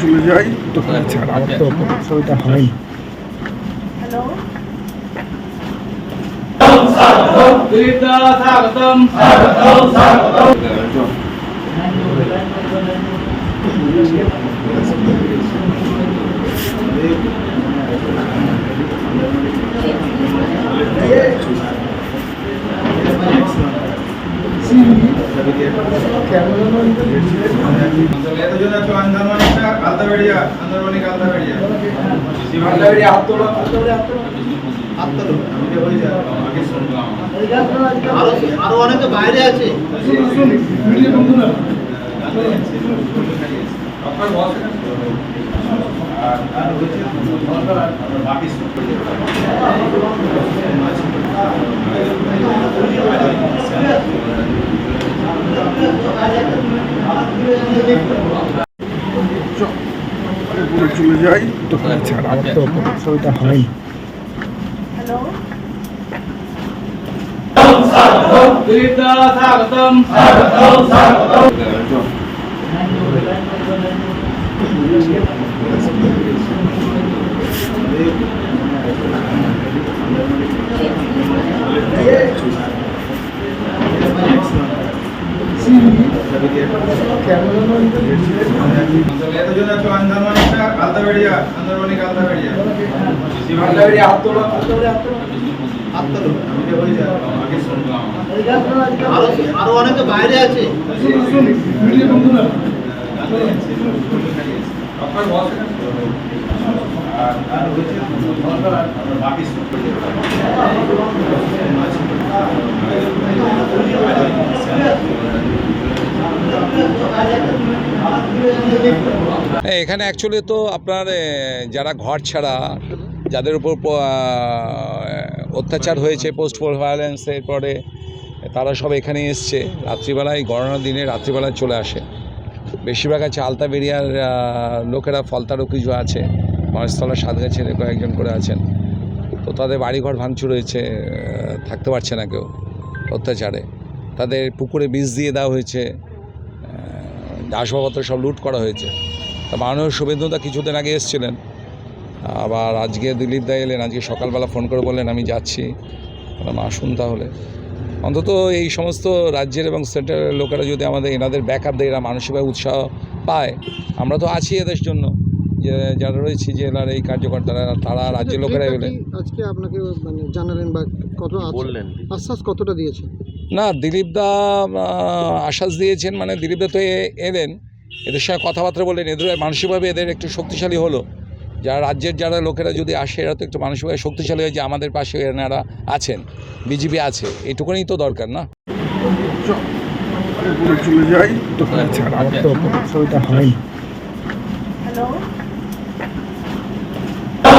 চলে যাই তো হয়নি দিলীপদা স্বাগতম এতজন আছো আন্দারমানিকটা আলতাবেড়িয়া আন্দারমানিক আলতাবেড়িয়া আলতাবেড়িয়া হাত তোলো আমি যে বলি আগে শুনলাম আরও আরও অনেকে বাইরে আছে। আপনার বস আর আর হচ্ছে বাকি উপরে চলে যাই তো ছাড়া আমার তো ছবিটা হয়নি হ্যালো দিলীপদা স্বাগতম এতজন আছো আন্দারমানিকটা আলতাবেড়িয়া আন্দারমানিক আলতাবেড়িয়া আলতাবেড়িয়া হাত তোলো আমি যে বলি যে আগে শুনলাম আরও অনেকে বাইরে আছে আপনার আর হচ্ছে বাকি এখানে অ্যাকচুয়ালি তো আপনার যারা ঘর ছাড়া, যাদের উপর অত্যাচার হয়েছে পোস্ট ভায়োলেন্স পরে, তারা সব এখানে এসছে। রাত্রিবেলায় গণনার দিনে রাত্রিবেলায় চলে আসে। বেশিরভাগ আছে আলতা বেরিয়ার লোকেরা ফলতারও কিছু আছে মহেশতলা সাতগাছের কয়েকজন করে আছেন। তো তাদের বাড়িঘর ভাঙচুর হয়েছে থাকতে পারছে না কেউ অত্যাচারে। তাদের পুকুরে বীজ দিয়ে দেওয়া হয়েছে আসবাবপত্র সব লুট করা হয়েছে। তা মাননীয় শুভেন্দুদা কিছুদিন আগে এসেছিলেন। আবার আজকে দিলীপ দা এলেন আজকে সকালবেলা ফোন করে বললেন আমি যাচ্ছি। আসুন তাহলে। অন্তত এই সমস্ত রাজ্যের এবং সেন্ট্রালের লোকেরা যদি আমাদের এনাদের ব্যাকআপ দেয় এরা মানসিকভাবে উৎসাহ পায়। আমরা তো আছি এদের জন্য। যে যারা রয়েছে জেলার এই কার্যকর্তারা তারা রাজ্যের লোকেরা এলেন আজকে আপনাকে মানে জানালেন বা কত বললেন আশ্বাস কতটা দিয়েছে না দিলীপদা আহ, আশ্বাস দিয়েছেন মানে দিলীপদা তো এ- এলেন এদের সঙ্গে কথাবার্তা বললেন এদের মানসিকভাবে এদের একটু শক্তিশালী হলো যারা রাজ্যের যারা লোকেরা যদি আসে এরা তো একটু মানসিকভাবে শক্তিশালী হয়ে যে আমাদের পাশে এনারা আছেন বিজেপি আছে এইটুকুনি তো দরকার না চলে যাই তো ছাড়া আমার তো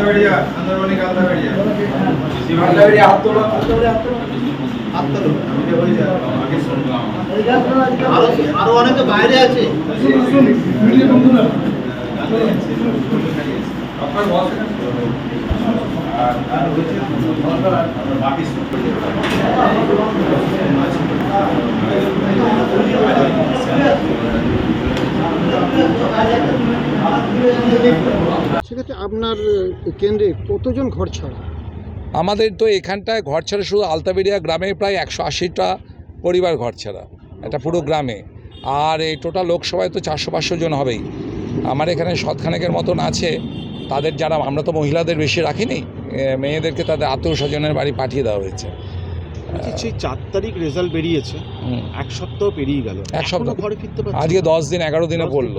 আলতাবেড়িয়া আন্দারমানিক আলতাবেড়িয়া আলতাবেড়িয়া হাত তোলো শুনলাম আরও আরও অনেকে বাইরে আছে। আপনার বস আর আর হচ্ছে বাকি সব সেক্ষেত্রে আপনার কেন্দ্রে কতজন ঘর ছাড়া? আমাদের তো এখানটায় ঘর ছাড়া শুধু আলতাবেরিয়া গ্রামে প্রায় একশো আশিটা পরিবার ঘর ছাড়া এটা পুরো গ্রামে। আর এই টোটাল লোকসভায় তো চারশো পাঁচশো জন হবেই। আমার এখানে সৎখানেকের মতন আছে, তাদের যারা, আমরা তো মহিলাদের বেশি রাখিনি মেয়েদেরকে তাদের আত্মীয় স্বজনের বাড়ি পাঠিয়ে দেওয়া হয়েছে। সেই চার তারিখ রেজাল্ট বেরিয়েছে। এক সপ্তাহ পেরিয়ে গেল। এক সপ্তাহ। ঘরে ফিরতে পারছে আজকে দশ দিন এগারো দিনে পড়ল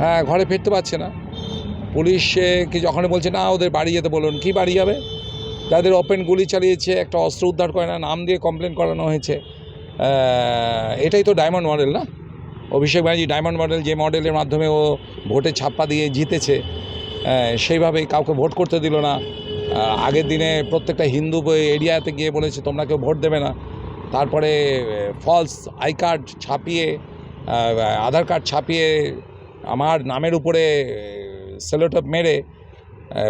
হ্যাঁ ঘরে ফিরতে পারছে না। পুলিশ কি যখন বলছে না ওদের বাড়ি যেতে বলুন। কি বাড়ি যাবে যাদের ওপেন গুলি চালিয়েছে একটা অস্ত্র উদ্ধার করে না নাম দিয়ে কমপ্লেন করানো হয়েছে। এটাই তো ডায়মন্ড মডেল না? অভিষেক ব্যানার্জি ডায়মন্ড মডেল যে মডেলের মাধ্যমে ও ভোটে ছাপ্পা দিয়ে জিতেছে আহ, সেইভাবেই কাউকে ভোট করতে দিল না। আগের দিনে প্রত্যেকটা হিন্দু এরিয়াতে গিয়ে বলেছে, তোমরা কেউ ভোট দেবে না। তারপরে ফলস আই কার্ড ছাপিয়ে আধার কার্ড ছাপিয়ে আমার নামের উপরে সেলোটপ মেরে,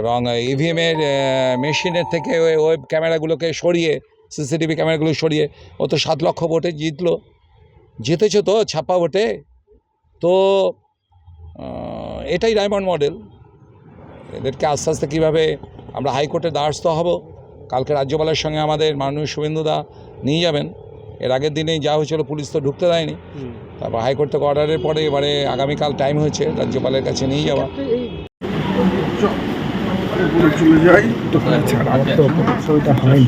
এবং ইভিএমের মেশিনের থেকে ওয়েব ক্যামেরাগুলোকে সরিয়ে সিসিটিভি ক্যামেরাগুলো সরিয়ে, ও তো সাত লক্ষ ভোটে জিতলো। জিতেছে তো ছাপ্পা ভোটে। তো এটাই ডায়মন্ড মডেল এদেরকে আস্তে আস্তে কীভাবে আমরা হাইকোর্টের দ্বারস্থ হব। কালকে রাজ্যপালের সঙ্গে আমাদের মাননীয় শুভেন্দুদা নিয়ে যাবেন। এর আগের দিনেই যা হয়েছিল পুলিশ তো ঢুকতে দেয়নি। তারপর হাইকোর্ট থেকে অর্ডারের পরে এবারে আগামীকাল টাইম হয়েছে রাজ্যপালের কাছে নিয়ে যাওয়া। চলে যাই ছবিটা হয়নি।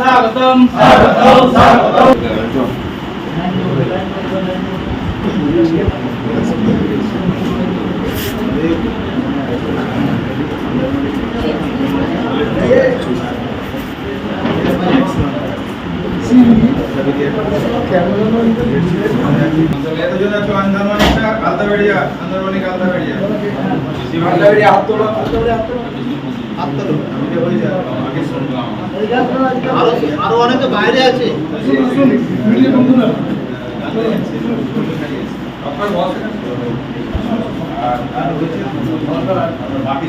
স্বাগতম বেরিয়া আন্দারমানিক আলতা বেরিয়া হাত তোলো হাত তোলো। আমি যে বলি আগে শুনলাম আরও আরও অনেকে বাইরে আছে আপনার বস আর আর হচ্ছে আপনার বাকি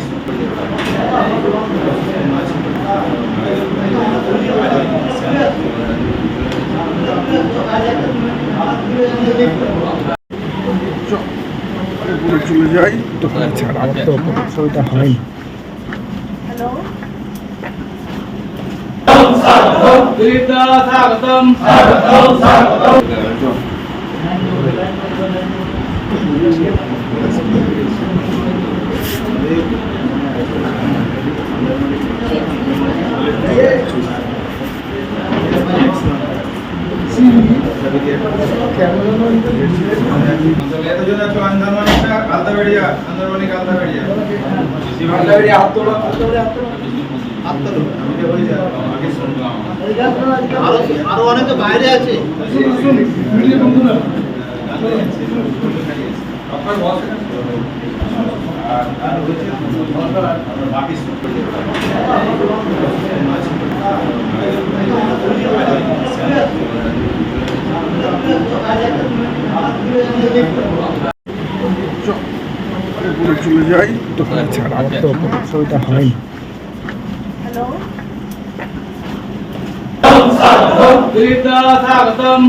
উপরে চলে যাই তখন ছাড় আমার তো ছবিটা হয়নি হ্যালো দিলীপ দাস স্বাগতম এতজন আছো আন্দারমানিকটা আলতা বেরিয়া আন্দারমানিক আলতা বেরিয়া আলতা বেরিয়া হাত তোলো হাত তোলো। আমি যে বলি আগে শুনলাম আরও অনেকে বাইরে আছে আপনার বস আর আর হচ্ছে আপনার বাকি উপরে চলে যাই তখন ছাড় আমার তো ছবিটা হয়নি হ্যালো দিলীপ দাস স্বাগতম